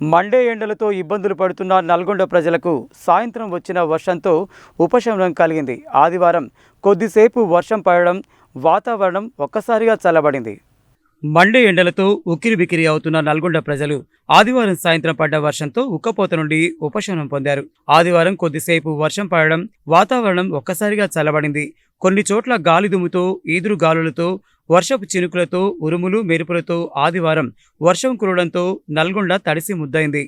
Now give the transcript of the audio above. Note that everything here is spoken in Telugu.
మండే ఎండలతో ఇబ్బందులు పడుతున్న నల్గొండ ప్రజలకు సాయంత్రం వచ్చిన వర్షంతో ఉపశమనం కలిగింది. ఆదివారం కొద్దిసేపు వర్షం పడడం వాతావరణం ఒక్కసారిగా చల్లబడింది. మండే ఎండలతో ఉక్కిరిబిక్కిరి అవుతున్న నల్గొండ ప్రజలు ఆదివారం సాయంత్రం పడ్డ వర్షంతో ఉక్కపోత నుండి ఉపశమనం పొందారు. ఆదివారం కొద్దిసేపు వర్షం పడడం వాతావరణం ఒక్కసారిగా చల్లబడింది. కొన్ని చోట్ల గాలి దుమ్ముతో ఈదురు గాలులతో వర్షపు చినుకులతో ఉరుములు మెరుపులతో ఆదివారం వర్షం కురవడంతో నల్గొండ తడిసి ముద్దైంది.